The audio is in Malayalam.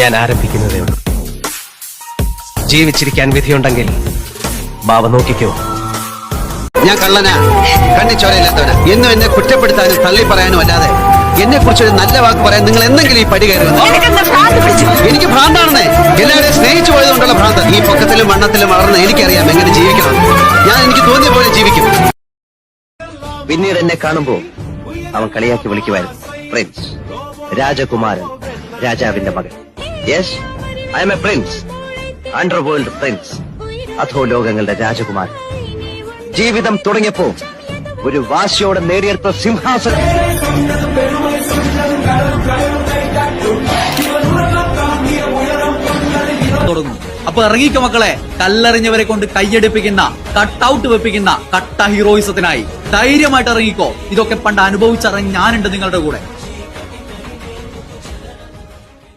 ഞാൻ ആരംഭിക്കുന്നതേ ഉള്ളൂ. ജീവിച്ചിരിക്കാൻ വിധിയുണ്ടെങ്കിൽ ബാബ നോക്കിക്കോ. ഞാൻ കള്ളനാ. കണ്ണിച്ചോരയില്ലാത്തവനാ എന്നും എന്നെ കുറ്റപ്പെടുത്താനും തള്ളി പറയാനും അല്ലാതെ എന്നെ കുറിച്ച് ഒരു നല്ല വാക്ക് പറയാൻ നിങ്ങൾ എന്തെങ്കിലും ഈ പടി കയറുന്നു എനിക്ക് ഭ്രാന്താണെന്നേ. എല്ലാവരെയും സ്നേഹിച്ചു പോയതുകൊണ്ടുള്ള ഭ്രാന്ത്. ഈ പൊക്കത്തിലും വണ്ണത്തിലും വളർന്ന് എനിക്കറിയാം എങ്ങനെ ജീവിക്കണം. ഞാൻ എനിക്ക് തോന്നിയ പോലെ ജീവിക്കും. പിന്നീട് എന്നെ കാണുമ്പോ അവൻ കളിയാക്കി വിളിക്കുമായിരുന്നു. പ്രിൻസ് രാജകുമാരൻ. രാജാവിന്റെ മകൻ. Yes I am a prince underworld prince അധോ ലോകങ്ങളുടെ രാജകുമാരൻ ജീവിതം തുടങ്ങിയപ്പോ ഒരു വാശിയോടെ നേടിയെടുത്ത സിംഹാസനം. അപ്പൊ ഇറങ്ങിക്കോ മക്കളെ. കല്ലെറിഞ്ഞവരെ കൊണ്ട് കൈയടിപ്പിക്കുന്ന കട്ട് ഔട്ട് വെപ്പിക്കുന്ന കട്ട ഹീറോയിസത്തിനായി ധൈര്യമായിട്ട് ഇറങ്ങിക്കോ. ഇതൊക്കെ പണ്ട് അനുഭവിച്ചറിഞ്ഞ് ഞാനുണ്ട് നിങ്ങളുടെ കൂടെ.